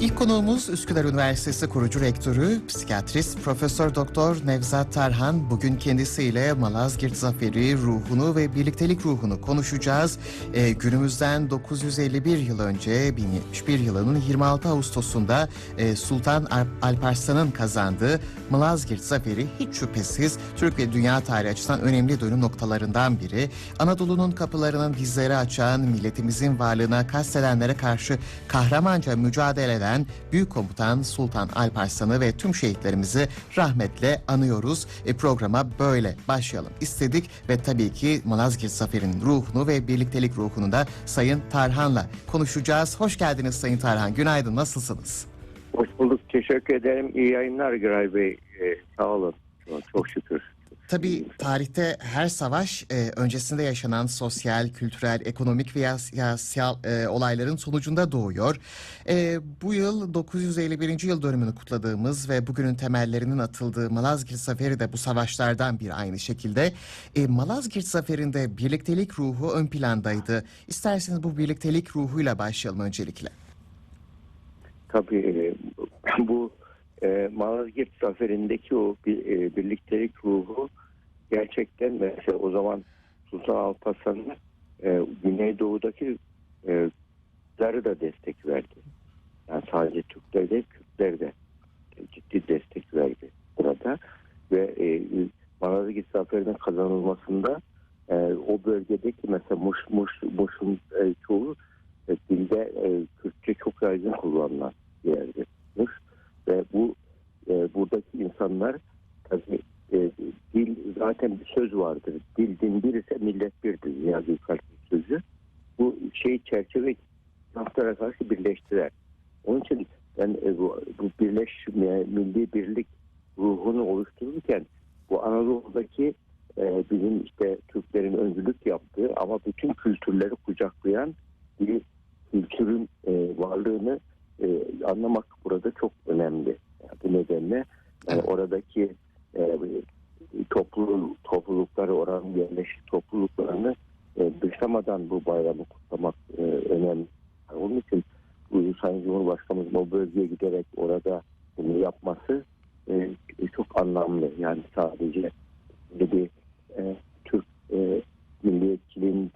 İlk konuğumuz Üsküdar Üniversitesi kurucu rektörü, psikiyatrist Profesör Doktor Nevzat Tarhan. Bugün kendisiyle Malazgirt Zaferi ruhunu ve birliktelik ruhunu konuşacağız. Ee, günümüzden 951 yıl önce 1071 yılının 26 Ağustos'unda e, Sultan Alp- Alparslan'ın kazandığı Malazgirt Zaferi hiç şüphesiz Türk ve dünya tarihi açısından önemli dönüm noktalarından biri. Anadolu'nun kapılarının bizleri açan, milletimizin varlığına kastedenlere karşı kahramanca mücadele eden Büyük Komutan Sultan Alparslan'ı ve tüm şehitlerimizi rahmetle anıyoruz. E, programa böyle başlayalım istedik ve tabii ki Malazgirt Zaferi'nin ruhunu ve birliktelik ruhunu da Sayın Tarhan'la konuşacağız. Hoş geldiniz Sayın Tarhan. Günaydın. Nasılsınız? Hoş bulduk. Teşekkür ederim. İyi yayınlar Güray Bey. Ee, sağ olun. Çok şükür. Tabii tarihte her savaş e, öncesinde yaşanan sosyal, kültürel, ekonomik veya siyasal e, olayların sonucunda doğuyor. E, bu yıl 951. yıl dönümünü kutladığımız ve bugünün temellerinin atıldığı Malazgirt Zaferi de bu savaşlardan bir aynı şekilde. E, Malazgirt Zaferi'nde birliktelik ruhu ön plandaydı. İsterseniz bu birliktelik ruhuyla başlayalım öncelikle. Tabii bu e, Malazgirt zaferindeki o bir, e, birliktelik ruhu gerçekten mesela o zaman Sultan Alparslan'a e, Güneydoğu'daki e, Kürtlere de destek verdi. Yani sadece Türkler değil Kürtler de ciddi destek verdi burada ve e, Malazgirt zaferinin kazanılmasında e, o bölgedeki mesela Muş, Muş, Muş'un e, çoğu e, dilde e, Kürtçe çok yaygın kullanılan bir yerdir. Muş. Ve bu e, buradaki insanlar tabii e, dil zaten bir söz vardır. Dil din bir ise millet birdir. Niyazi Ülkalp'in sözü. Bu şey çerçeve taraflara karşı birleştirer. Onun için ben e, bu, bu birleşme, milli birlik ruhunu oluştururken bu Anadolu'daki e, bizim işte Türklerin öncülük yaptığı ama bütün kültürleri kucaklayan bir kültürün e, varlığını e, anlamak burada çok önemli. Yani bu nedenle yani oradaki e, toplu toplulukları, oranın yerleşik topluluklarını e, dışlamadan bu bayramı kutlamak e, önemli. Yani onun için bu Sayın Cumhurbaşkanımızın o bölgeye giderek orada bunu yapması e, çok anlamlı. Yani sadece bir e, Türk e, milliyetçiliğinin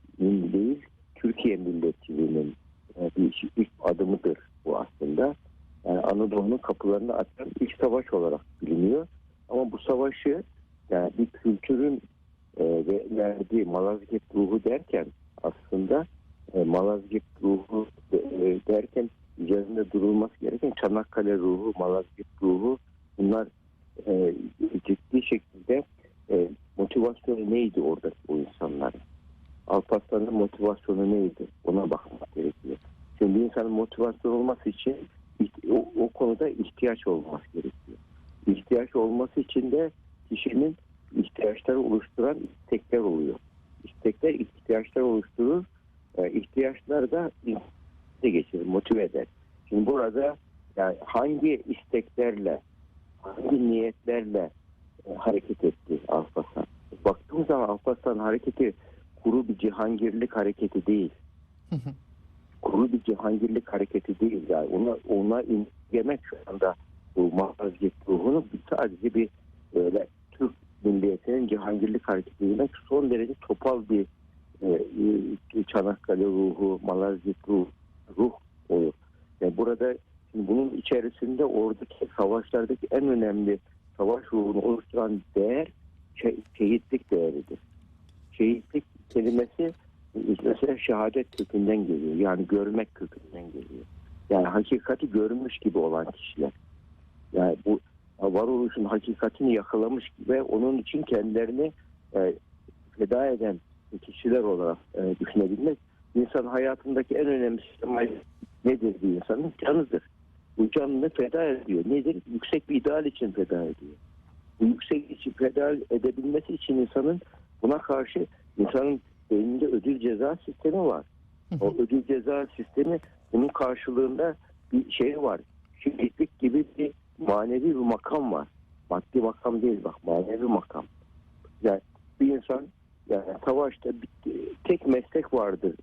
değil, Türkiye milliyetçiliğinin e, bir ilk adımıdır bu aslında. Anadolu'nun kapılarını açan ilk savaş olarak biliniyor. Ama bu savaşı yani bir kültürün e, ve verdiği Malazgirt ruhu derken aslında e, Malazgirt ruhu e, derken üzerinde durulması gereken Çanakkale ruhu, Malazgirt ruhu bunlar e, ciddi şekilde motivasyonu neydi orada o insanların? Alparslan'ın motivasyonu neydi? Ona bakmak gerekiyor. Şimdi insanın motivasyon olması için o, o konuda ihtiyaç olması gerekiyor. İhtiyaç olması için de kişinin ihtiyaçları oluşturan istekler oluyor. İstekler ihtiyaçlar oluşturur. E, ihtiyaçlar da de geçirir, motive eder. Şimdi burada yani hangi isteklerle, hangi niyetlerle e, hareket etti Alparslan? Baktığımız zaman Alparslan hareketi kuru bir cihangirlik hareketi değil. Kuru bir cihangirlik hareketi değil. Yani ona, ona indirgemek şu anda bu Malazgirt ruhunu sadece bir böyle Türk milliyetinin cihangirlik hareketi demek son derece topal bir e, e, Çanakkale ruhu, Malazgirt ruh, ruh olur. Yani burada şimdi bunun içerisinde oradaki savaşlardaki en önemli savaş ruhunu oluşturan değer şe- şehitlik değeridir. Şehitlik kelimesi mesela şehadet kökünden geliyor. Yani görmek kökünden geliyor. Yani hakikati görmüş gibi olan kişiler. Yani bu varoluşun hakikatini yakalamış ve onun için kendilerini e, feda eden kişiler olarak e, düşünebilmek. İnsan hayatındaki en önemli şey nedir bir insanın? Canıdır. Bu canını feda ediyor. Nedir? Yüksek bir ideal için feda ediyor. Bu yüksek için feda edebilmesi için insanın buna karşı insanın beyninde ödül ceza sistemi var. O ödül ceza sistemi bunun karşılığında bir şey var. Şehitlik gibi bir manevi bir makam var. Maddi makam değil bak manevi makam. Yani bir insan yani savaşta bir, tek meslek vardır.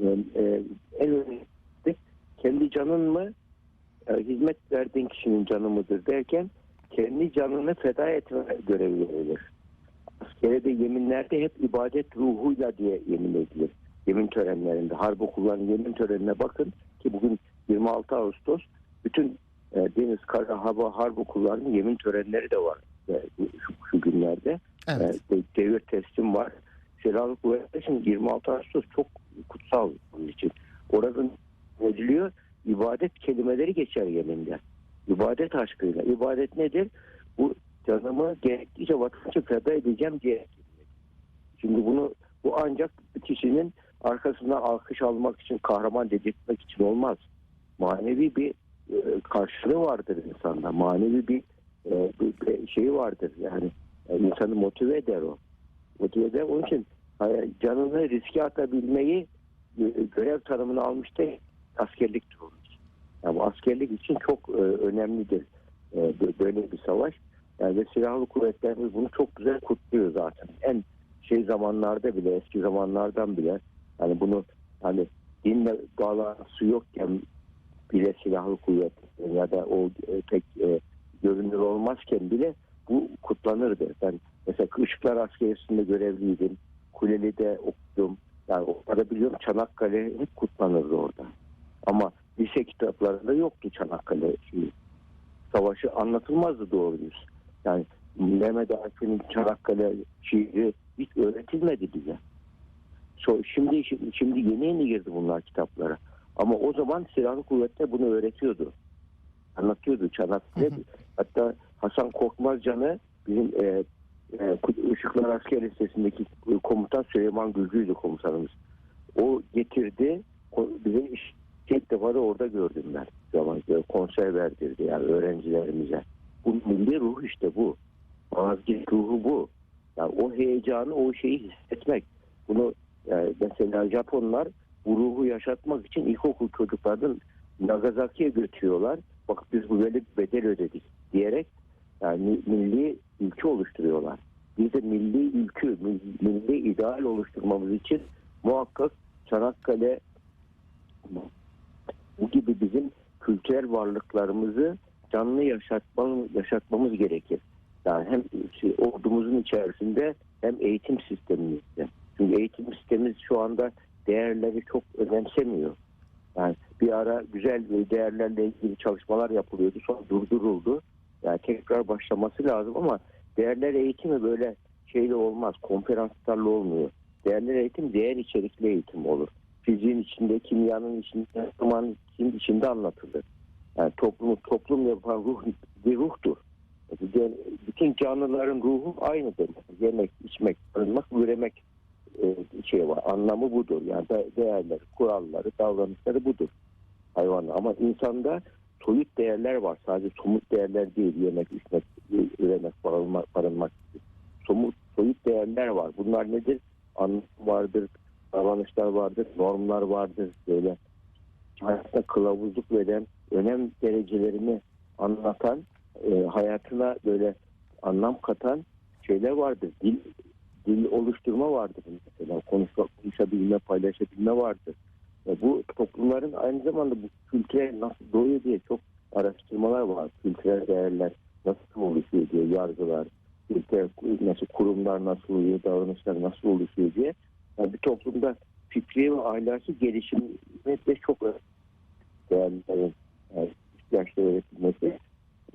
Yani, e, en önemli kendi canın mı e, hizmet verdiğin kişinin canı mıdır derken kendi canını feda etme görevi verilir. Askere de yeminlerde hep ibadet ruhuyla diye yemin edilir. Yemin törenlerinde, harp okullarının yemin törenine bakın ki bugün 26 Ağustos bütün e, deniz, kara, hava, harp okullarının yemin törenleri de var e, şu, şu günlerde. Evet. E, de- devir teslim var. Silahlı kuvvetler için 26 Ağustos çok kutsal bunun için. Orada ediliyor ibadet kelimeleri geçer yeminde. İbadet aşkıyla. İbadet nedir? Bu canımı gerektiğince vatandaşa feda edeceğim diye. Şimdi bunu bu ancak kişinin arkasından alkış almak için, kahraman dedirtmek için olmaz. Manevi bir e, karşılığı vardır insanda. Manevi bir, e, bir, şeyi vardır. Yani e, insanı motive eder o. Motive eder. Onun için canını riske atabilmeyi görev tanımını almıştı askerliktir onun için. Yani bu askerlik için çok e, önemlidir e, bö- böyle bir savaş. Yani ve silahlı kuvvetlerimiz bunu çok güzel kutluyor zaten. En şey zamanlarda bile eski zamanlardan bile hani bunu hani dinle bağlantısı yokken bile silahlı kuvvet ya da o e, pek e, görünür olmazken bile bu kutlanırdı. Ben mesela Işıklar Askeriyesi'nde görevliydim. Kuleli'de okudum. Yani orada biliyorum Çanakkale hep kutlanırdı orada. Ama lise kitaplarında yoktu Çanakkale şeyi. Savaşı anlatılmazdı doğru düz. Yani Mehmet Akif'in Çanakkale şiiri hiç öğretilmedi bize. So, şimdi, şimdi yeni yeni girdi bunlar kitaplara. Ama o zaman silahlı kuvvetler bunu öğretiyordu. Anlatıyordu Çanakkale. Hatta Hasan Korkmazcan'ı bizim e, e, Işıklar Asker Lisesi'ndeki komutan Süleyman Gülcü'ydü komutanımız. O getirdi. Bize iş, tek defa da orada gördüm ben. Zaman e, konser verdirdi yani öğrencilerimize. Milli ruh işte bu. Malazgirt ruhu bu. Yani o heyecanı, o şeyi hissetmek. Bunu yani mesela Japonlar bu ruhu yaşatmak için ilkokul çocuklarını Nagasaki'ye götürüyorlar. Bak biz bu böyle bir bedel ödedik diyerek yani milli ülke oluşturuyorlar. Biz de milli milli, milli ideal oluşturmamız için muhakkak Çanakkale bu gibi bizim kültürel varlıklarımızı canlı yaşatmamız, gerekir. Yani hem şey, ordumuzun içerisinde hem eğitim sistemimizde. Çünkü eğitim sistemimiz şu anda değerleri çok önemsemiyor. Yani bir ara güzel değerlerle ilgili çalışmalar yapılıyordu. Sonra durduruldu. Yani tekrar başlaması lazım ama değerler eğitimi böyle şeyle olmaz. Konferanslarla olmuyor. Değerler eğitim değer içerikli eğitim olur. Fiziğin içinde, kimyanın içinde, zamanın içinde anlatılır. Yani toplumu toplum yapan ruh bir ruhtur. Bütün canlıların ruhu aynıdır. Yemek, içmek, barınmak, üremek e, şey var. Anlamı budur. Yani de- değerleri, kuralları, davranışları budur hayvan. Ama insanda soyut değerler var. Sadece somut değerler değil. Yemek, içmek, üremek, barınmak, barınmak. Somut, soyut değerler var. Bunlar nedir? Anlam vardır, davranışlar vardır, normlar vardır. Böyle hayatta kılavuzluk veren, önem derecelerini anlatan, e, hayatına böyle anlam katan şeyler vardır. Dil, dil oluşturma vardır mesela. Konuşma, konuşabilme, paylaşabilme vardır. E, bu toplumların aynı zamanda bu kültürel nasıl doğuyor diye çok araştırmalar var. Kültürel değerler nasıl oluşuyor diye yargılar, kültürel nasıl kurumlar nasıl oluyor, davranışlar nasıl oluşuyor diye. Yani bir toplumda fikri ve ahlaki gelişim de çok. Değerlerin yani ihtiyaçları öğretilmesi.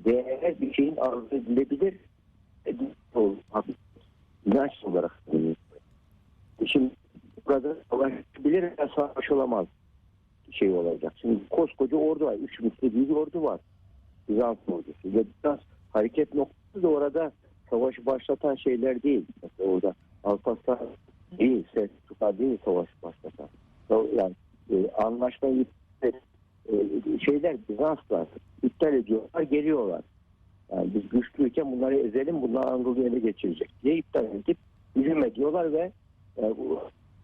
Değerler bir şeyin arzu edilebilir inanç olarak. Şimdi burada savaş bilir savaş olamaz şey olacak. Şimdi koskoca ordu var. Üç misli bir ordu var. Bizans ordusu. Ve Bizans hareket noktası da orada savaşı başlatan şeyler değil. Mesela orada Alparslan değil, Selçuklar değil savaşı başlatan. Yani e, anlaşmayı e, şeyler Bizanslar iptal ediyorlar, geliyorlar. Yani biz güçlüyken bunları ezelim, bunlar Anadolu'yu ele geçirecek diye iptal edip izin ediyorlar ve e,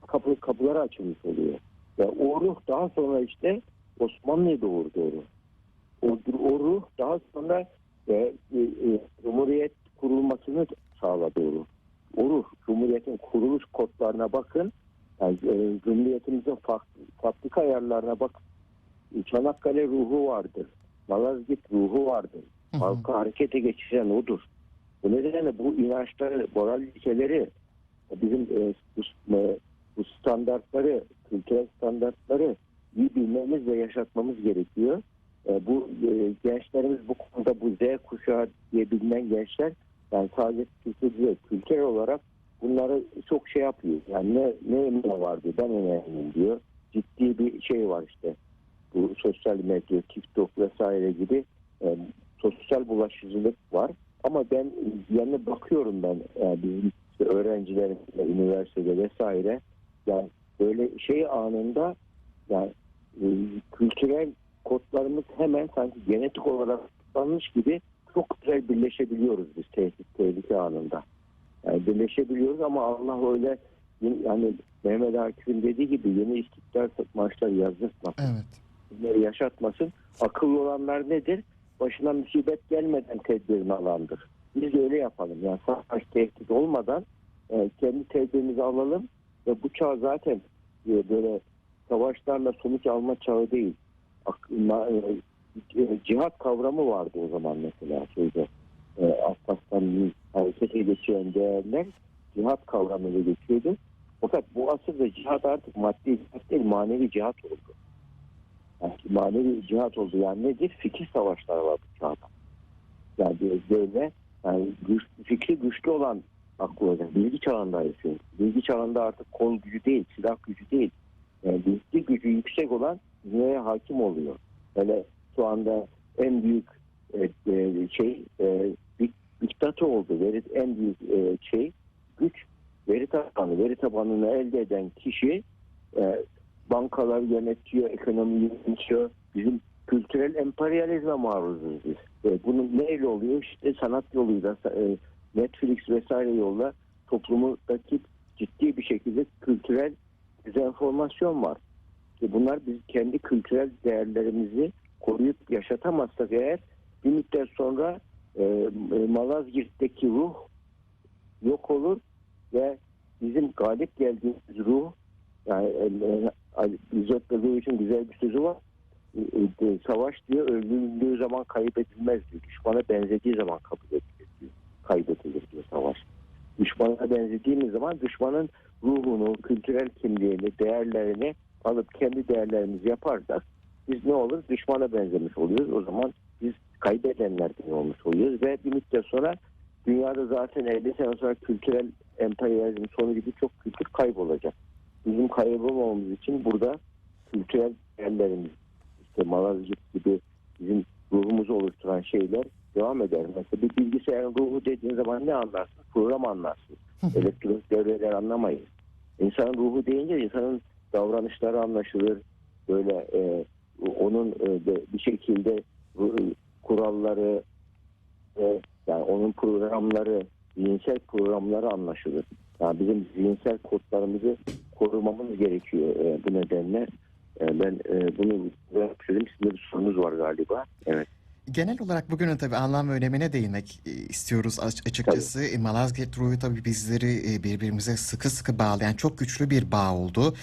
kapı, kapıları açılmış oluyor. Ve o ruh daha sonra işte Osmanlı'ya doğurdu o ruh. O, o ruh daha sonra e, e, e, Cumhuriyet kurulmasını sağladı o ruh. O ruh, Cumhuriyet'in kuruluş kodlarına bakın. Yani, e, Cumhuriyetimizin farklı, fabrika ayarlarına bak. Çanakkale ruhu vardır. Malazgirt ruhu vardır. Hı hı. Halkı harekete geçiren odur. Bu nedenle bu inançları, moral ilkeleri bizim e, bu, e, bu standartları, kültürel standartları iyi bilmemiz ve yaşatmamız gerekiyor. E, bu e, gençlerimiz bu konuda bu Z kuşağı diye bilinen gençler yani sadece kültür değil, kültürel olarak bunları çok şey yapıyor. Yani ne, ne emine var diyor, ben emeğim diyor. Ciddi bir şey var işte. Bu sosyal medya, TikTok vesaire gibi e, sosyal bulaşıcılık var. Ama ben yanına bakıyorum ben e, bizim işte öğrencilerimizle üniversitede vesaire yani böyle şey anında yani e, kültürel kodlarımız hemen sanki genetik olarak tutlanmış gibi çok güzel birleşebiliyoruz biz tehdit tehlike anında. Yani birleşebiliyoruz ama Allah öyle yani Mehmet Akif'in dediği gibi yeni istiklal maçları yazdırtmasın. Evet. Bunları yaşatmasın. Akıllı olanlar nedir? Başına musibet gelmeden tedbirini alandır. Biz de öyle yapalım. Yani savaş tehdit olmadan e, kendi tedbirimizi alalım ve bu çağ zaten e, böyle savaşlarla sonuç alma çağı değil. Ak- ma- e, e, cihat kavramı vardı o zaman mesela şeyde. E, Alparslan'ın harekete geçiren değerler cihat kavramıyla geçiyordu. Fakat bu asırda cihat artık maddi cihat değil manevi cihat oldu. Manevi cihat oldu. Yani nedir? Fikir savaşları var bu çağda. Yani böyle yani güç, fikri güçlü olan aklı olacak. Bilgi çağındayız. Bilgi çağında artık kol gücü değil, silah gücü değil. Yani bilgi gücü yüksek olan dünyaya hakim oluyor. Böyle şu anda en büyük e, e, şey e, dik- diktatör oldu. Veri, en büyük e, şey güç veri tabanı. Veri tabanını elde eden kişi e, bankalar yönetiyor, ekonomi yönetiyor. Bizim kültürel emperyalizme maruzuz biz. E, bunun neyle oluyor? İşte sanat yoluyla, e, Netflix vesaire yolla toplumdaki ciddi bir şekilde kültürel dezenformasyon var. E, bunlar biz kendi kültürel değerlerimizi koruyup yaşatamazsak eğer bir müddet sonra e, e, Malazgirt'teki ruh yok olur ve bizim galip geldiğimiz ruh yani e, e, Ali İzzet Begoviç'in güzel bir sözü var. E, e, Savaş diyor öldürüldüğü zaman kaybedilmez diyor. Düşmana benzediği zaman kabul edilir diyor. Kaybedilir diyor savaş. Düşmana benzediğimiz zaman düşmanın ruhunu, kültürel kimliğini, değerlerini alıp kendi değerlerimizi yaparsak biz ne olur? Düşmana benzemiş oluyoruz. O zaman biz kaybedenlerden olmuş oluyoruz ve bir müddet sonra dünyada zaten 50 sene sonra kültürel emperyalizm sonu gibi çok kültür kaybolacak. Bizim kaybolmamamız için burada kültürel değerlerimiz işte Malazgirt gibi bizim ruhumuzu oluşturan şeyler devam eder. Mesela bir bilgisayarın ruhu dediğin zaman ne anlarsın? Program anlarsın. Elektronik devreler anlamayız. İnsanın ruhu deyince insanın davranışları anlaşılır. Böyle e, onun e, de bir şekilde e, kuralları e, yani onun programları zihinsel programları anlaşılır. Yani bizim zihinsel kodlarımızı korumamız gerekiyor e, bu nedenle. E, ben e, bunu yapıyorum. Sizin bir sorunuz var galiba. Evet. Genel olarak bugünün tabii anlam ve önemine değinmek e, istiyoruz aç- açıkçası. E, Malazgirt ruhu tabii bizleri e, birbirimize sıkı sıkı bağlayan çok güçlü bir bağ oldu.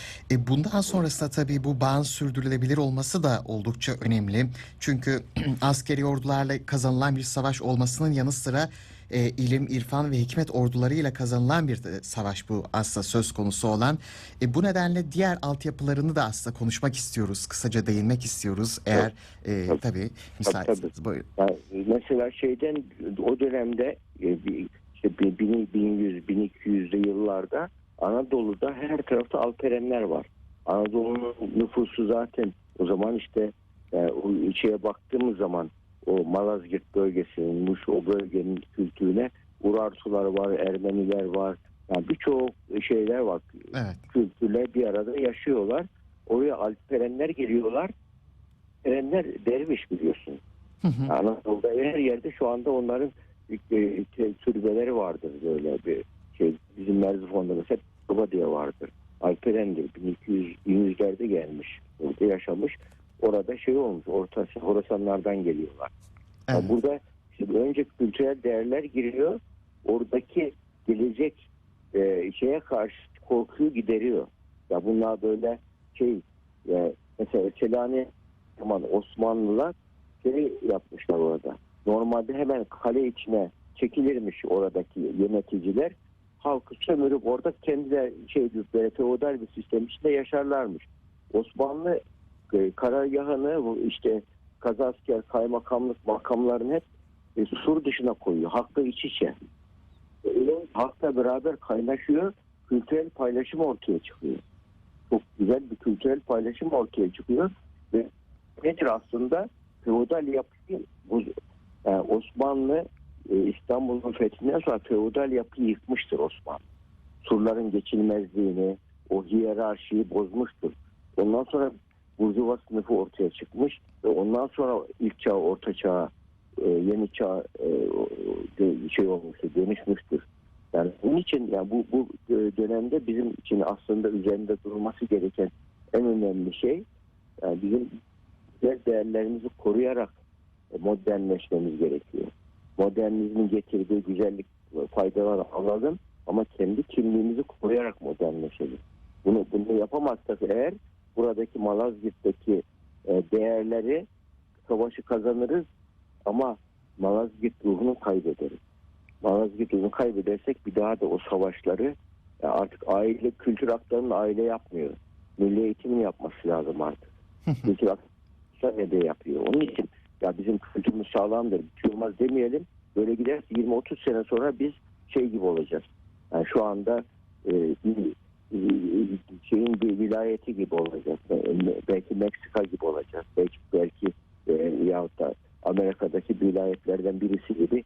Bundan sonrasında tabii bu bağın sürdürülebilir olması da oldukça önemli. Çünkü askeri ordularla kazanılan bir savaş olmasının yanı sıra e, ilim, irfan ve hikmet ordularıyla kazanılan bir de savaş bu aslında söz konusu olan. E, bu nedenle diğer altyapılarını da aslında konuşmak istiyoruz. Kısaca değinmek istiyoruz. Eğer e, Tabii. tabii müsaitseniz. Buyurun. Yani mesela şeyden o dönemde e, işte 1100-1200'lü yıllarda Anadolu'da her tarafta alperenler var. Anadolu'nun nüfusu zaten o zaman işte e, o içeye baktığımız zaman o Malazgirt bölgesinin, Muş o bölgenin kültürüne Urartular var, Ermeniler var. Yani birçok şeyler var. Evet. Kültürler bir arada yaşıyorlar. Oraya alperenler geliyorlar. Alperenler derviş biliyorsun. Hı hı. Anadolu'da her yerde şu anda onların e, te- türbeleri vardır böyle bir şey. Bizim Merzifon'da mesela Baba diye vardır. Alperendir. 1200 1100'lerde gelmiş. Orada yaşamış. Orada şey olmuş. Orta Horasanlardan geliyorlar. Yani Evet. burada şimdi önce kültürel değerler giriyor. Oradaki gelecek e, şeye karşı korkuyu gideriyor. Ya bunlar böyle şey e, mesela Selanik zaman Osmanlılar şey yapmışlar orada. Normalde hemen kale içine çekilirmiş oradaki yöneticiler. Halkı sömürüp orada kendiler şey böyle feodal bir sistem içinde yaşarlarmış. Osmanlı e, karargahını işte kazasker, kaymakamlık makamlarını hep e, sur dışına koyuyor. Halkla iç içe. E, halkla beraber kaynaşıyor. Kültürel paylaşım ortaya çıkıyor. Çok güzel bir kültürel paylaşım ortaya çıkıyor. Ve nedir aslında? Feodal yapıyı bu, yani Osmanlı e, İstanbul'un fethinden sonra feodal yapıyı yıkmıştır Osmanlı. Surların geçilmezliğini, o hiyerarşiyi bozmuştur. Ondan sonra Burjuva sınıfı ortaya çıkmış ve ondan sonra ilk çağ, orta çağ, e, yeni çağ e, şey olmuştur, dönüşmüştür. Yani bunun için yani bu, bu e, dönemde bizim için aslında üzerinde durulması gereken en önemli şey yani bizim değerlerimizi koruyarak modernleşmemiz gerekiyor. Modernizmin getirdiği güzellik faydaları alalım ama kendi kimliğimizi koruyarak modernleşelim. Bunu bunu yapamazsak eğer buradaki Malazgirt'teki e, değerleri savaşı kazanırız ama Malazgirt ruhunu kaybederiz. Malazgirt ruhunu kaybedersek bir daha da o savaşları e, artık aile kültür aktarımını aile yapmıyor. Milli eğitimin yapması lazım artık. kültür aktarımı ne de yapıyor. Onun için ya bizim kültürümüz sağlamdır, bir şey olmaz demeyelim. Böyle giderse 20-30 sene sonra biz şey gibi olacağız. Yani şu anda e, şeyin bir vilayeti gibi olacağız. E, Belki Meksika gibi olacağız. Belki belki e, yahut da Amerika'daki vilayetlerden birisi gibi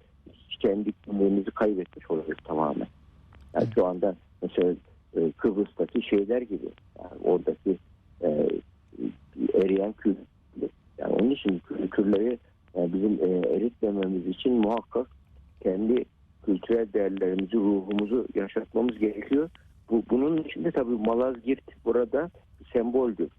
kendi kimliğimizi kaybetmiş olacağız tamamen. Yani şu anda mesela e, Kıbrıs'taki şeyler gibi. Yani oradaki e, eriyen kültür. Yani onun için kültürleri e, bizim e, eritmememiz için muhakkak kendi kültürel değerlerimizi, ruhumuzu yaşatmamız gerekiyor. Bu, bunun içinde tabii Malazgirt burada semboldür.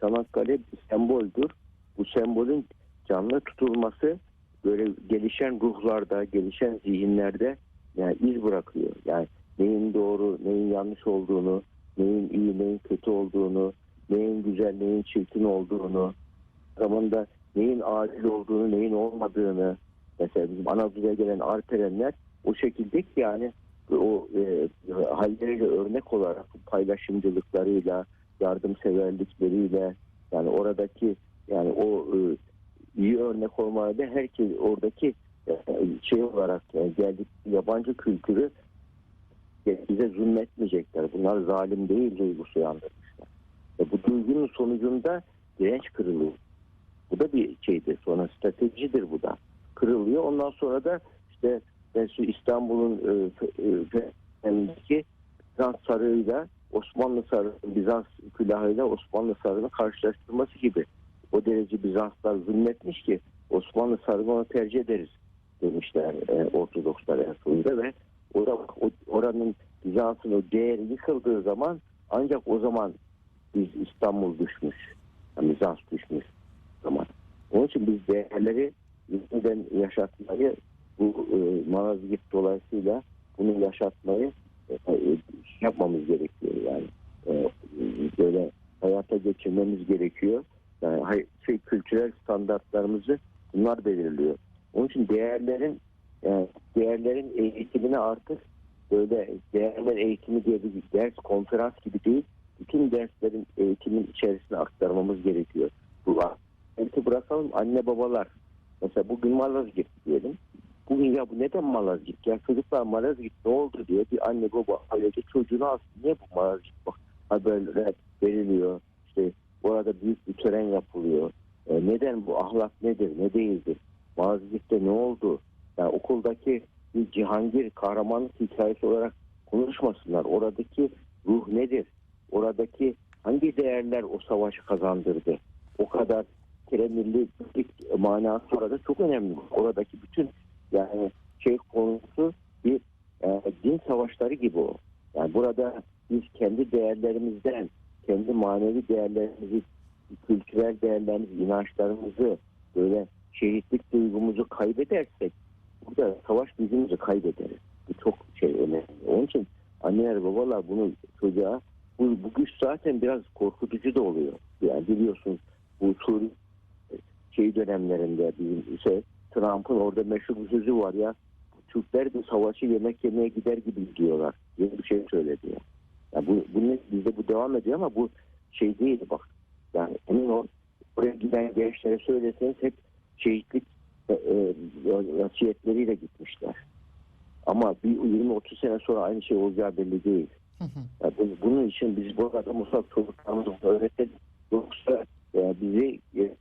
Çanakkale bir semboldür. Bu sembolün canlı tutulması böyle gelişen ruhlarda, gelişen zihinlerde yani iz bırakıyor. Yani neyin doğru, neyin yanlış olduğunu, neyin iyi, neyin kötü olduğunu, neyin güzel, neyin çirkin olduğunu, zamanda neyin adil olduğunu, neyin olmadığını, mesela bizim Anadolu'ya gelen arterenler o şekilde ki yani o e, halleriyle örnek olarak paylaşımcılıklarıyla, yardımseverlikleriyle yani oradaki yani o e, iyi örnek olmaya da herkes oradaki e, şey olarak e, geldik yabancı kültürü bize zulmetmeyecekler. Bunlar zalim değil duygusu yandırmışlar. E, bu duygunun sonucunda direnç kırılıyor. Bu da bir şeydir. Sonra stratejidir bu da. Kırılıyor. Ondan sonra da işte şu İstanbul'un e, e, e, Bizans sarığıyla Osmanlı sarığı, Bizans külahıyla Osmanlı sarığını karşılaştırması gibi. O derece Bizanslar zulmetmiş ki Osmanlı sarığını ona tercih ederiz demişler e, Ortodokslar en sonunda ve o da o, oranın Bizans'ın o değeri yıkıldığı zaman ancak o zaman biz İstanbul düşmüş. Yani Bizans düşmüş zaman. Onun için biz değerleri yeniden yaşatmayı bu e, Malazgirt dolayısıyla bunu yaşatmayı e, e, yapmamız gerekiyor yani. E, böyle hayata geçirmemiz gerekiyor. Yani şey, kültürel standartlarımızı bunlar belirliyor. Onun için değerlerin yani değerlerin eğitimine artık böyle değerler eğitimi diye bir ders konferans gibi değil bütün derslerin eğitimin içerisine aktarmamız gerekiyor. Bu eğitimi bırakalım anne babalar. Mesela bugün Malazgirt diyelim. Bugün ya bu neden Malazgirt? Ya çocuklar Malazgirt ne oldu diye bir anne baba ailece çocuğunu alsın. Niye bu Malazgirt bak haberler veriliyor. İşte orada büyük bir tören yapılıyor. E, neden bu ahlak nedir ne değildir? Malazgirt'te ne oldu? Yani okuldaki bir Cihangir kahramanlık hikayesi olarak konuşmasınlar. Oradaki ruh nedir? Oradaki hangi değerler o savaşı kazandırdı? O kadar kere milli manası orada çok önemli. Oradaki bütün yani şey konusu bir e, din savaşları gibi o. Yani burada biz kendi değerlerimizden, kendi manevi değerlerimizi, kültürel değerlerimizi, inançlarımızı, böyle şehitlik duygumuzu kaybedersek burada savaş gücümüzü kaybederiz. Bu çok şey önemli. Onun için anneler babalar bunu çocuğa bu, bu güç zaten biraz korkutucu da oluyor. Yani biliyorsunuz bu Suriye şey dönemlerinde bizim şey Trump'ın orada meşhur sözü var ya Türkler de savaşı yemek yemeye gider gibi gidiyorlar diye bir şey söyledi ya. ya bu, bunu bizde bu devam ediyor ama bu şey değil bak. Yani emin ol oraya giden gençlere söyleseniz hep şehitlik e, e, vasiyetleriyle gitmişler. Ama bir 20-30 sene sonra aynı şey olacağı belli değil. Hı hı. Yani bu- bunun için biz bu arada mutlaka çocuklarımıza öğretelim. Yoksa e, bizi e,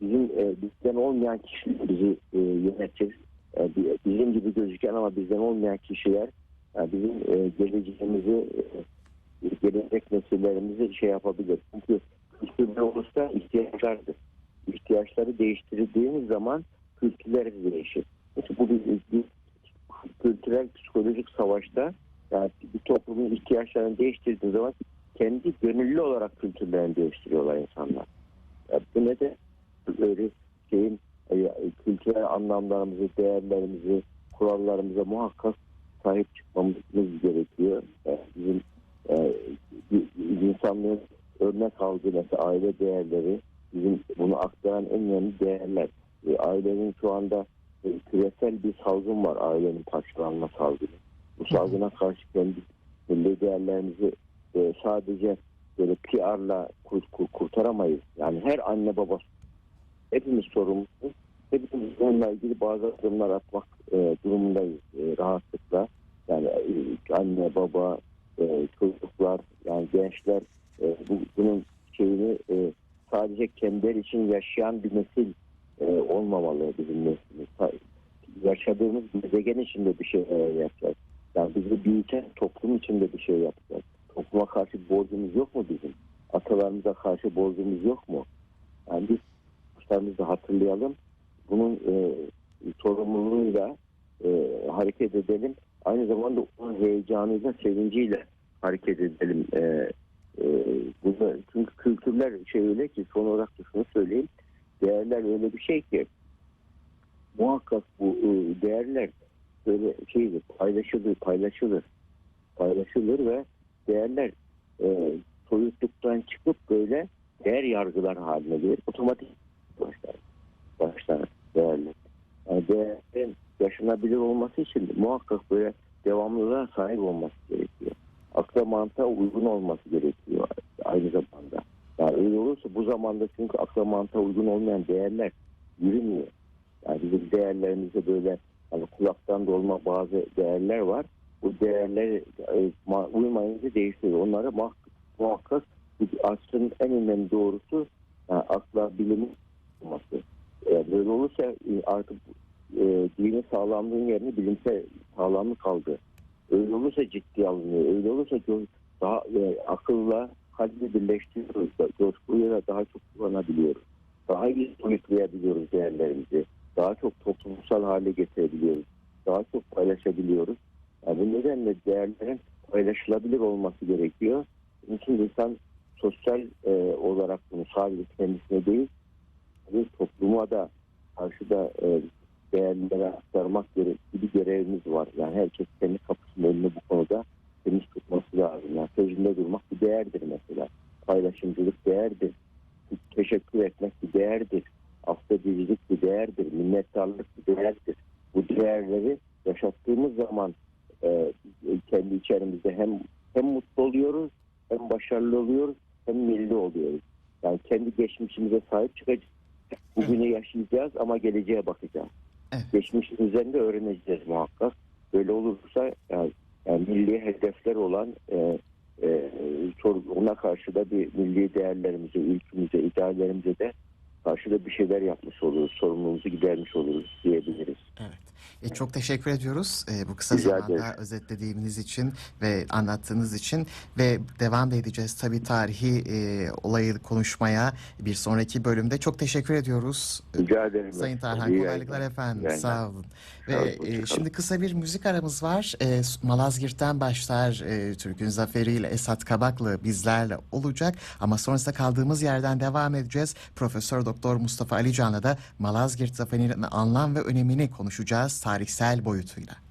bizim e, bizden olmayan kişiler bizi e, yönetir. E, bi- bizim gibi gözüken ama bizden olmayan kişiler e, bizim e, geleceğimizi gelecek nesillerimizi şey yapabilir. Çünkü kültürler olursa ihtiyaçlardır. İhtiyaçları değiştirdiğimiz zaman kültürler değişir. Mesela bu bir, bir kültürel psikolojik savaşta yani bir toplumun ihtiyaçlarını değiştirdiği zaman kendi gönüllü olarak kültürlerini değiştiriyorlar insanlar. Ya bu ne de böyle şeyin kültürel anlamlarımızı, değerlerimizi, kurallarımıza muhakkak sahip çıkmamız gerekiyor. Yani bizim e, insanlığın örnek aldığı mesela aile değerleri bizim bunu aktaran en önemli değerler. E, ailenin şu anda e, küresel bir salgın var ailenin parçalanma salgını. Bu salgına karşı kendi milli değerlerimizi e, sadece böyle PR'la kur- kur- kurtaramayız. Yani her anne baba hepimiz sorumluyuz. Hepimiz bununla ilgili bazı adımlar atmak e, durumundayız e, rahatlıkla. Yani e, anne baba e, çocuklar yani gençler e, bu, bunun şeyini e, sadece kendileri için yaşayan bir nesil e, olmamalı bizim neslimiz. Yaşadığımız gezegen içinde bir şey e, yapacağız. Yani bizi büyüten toplum içinde bir şey yapacağız. Topluma karşı borcumuz yok mu bizim? Atalarımıza karşı borcumuz yok mu? Yani biz başlarımızı hatırlayalım. Bunun e, sorumluluğuyla e, hareket edelim. Aynı zamanda onun heyecanıyla, sevinciyle hareket edelim. E, e, bunu, çünkü kültürler şey öyle ki son olarak da şunu söyleyeyim. Değerler öyle bir şey ki muhakkak bu e, değerler böyle şeydir, paylaşılır, paylaşılır. Paylaşılır ve değerler e, soyutluktan çıkıp böyle değer yargılar haline gelir. Otomatik başlar. Başlar değerler. Yani değerlerin yaşanabilir olması için muhakkak böyle devamlılığa sahip olması gerekiyor. Akla mantığa uygun olması gerekiyor aynı zamanda. Yani öyle olursa bu zamanda çünkü akla mantığa uygun olmayan değerler yürümüyor. Yani bizim değerlerimizde böyle hani kulaktan dolma bazı değerler var. Bu değerler e, ma- uymayınca değiştiriyor. Onlara muhakkak, muhakkak asrın en önemli doğrusu yani akla bilimin olması. E, böyle olursa e, artık e, dinin sağlamlığın yerine bilimsel sağlamlık kaldı. Öyle olursa ciddi alınıyor. Öyle olursa daha e, akılla kalbi birleştiriyoruz. Coşkuyla daha çok kullanabiliyoruz. Daha iyi soyutlayabiliyoruz değerlerimizi. Daha çok toplumsal hale getirebiliyoruz. Daha çok paylaşabiliyoruz. Yani bu nedenle değerlerin paylaşılabilir olması gerekiyor. İçin insan sosyal e, olarak bunu sadece kendisine değil, bir topluma da karşı da e, değerlere aktarmak gere- gibi görevimiz var. Yani herkes kendi kapısının önünü bu konuda temiz tutması lazım. Yani sözünde durmak bir değerdir mesela. Paylaşımcılık değerdir. Teşekkür etmek bir değerdir. Affedicilik bir değerdir. Minnettarlık bir değerdir. Bu değerleri yaşattığımız zaman e, kendi içerimizde hem hem mutlu oluyoruz, hem başarılı oluyoruz, hem milli oluyoruz. Yani kendi geçmişimize sahip çıkacağız. Bugünü yaşayacağız ama geleceğe bakacağız. Evet. Geçmişin üzerinde öğreneceğiz muhakkak. Böyle olursa yani, yani milli hedefler olan e, e, ona karşı da bir milli değerlerimize, ülkümüze, ideallerimize de karşı da bir şeyler yapmış oluruz. Sorumluluğumuzu gidermiş oluruz diyebiliriz. Evet. E, çok teşekkür ediyoruz e, bu kısa Rica zamanda ederim. özetlediğiniz için ve anlattığınız için ve devam da edeceğiz tabii tarihi e, olayı konuşmaya bir sonraki bölümde. Çok teşekkür ediyoruz. Rica ederim. Sayın Tarhan kolaylıklar efendim. Yayınlar. Sağ olun. Ve olun, e, şimdi kısa bir müzik aramız var. E, Malazgirt'ten başlar e, Türk'ün zaferiyle Esat Kabaklı bizlerle olacak. Ama sonrasında kaldığımız yerden devam edeceğiz. Profesör Doktor Mustafa Ali Can'la da Malazgirt zaferinin anlam ve önemini konuşacağız tarihsel boyutuyla.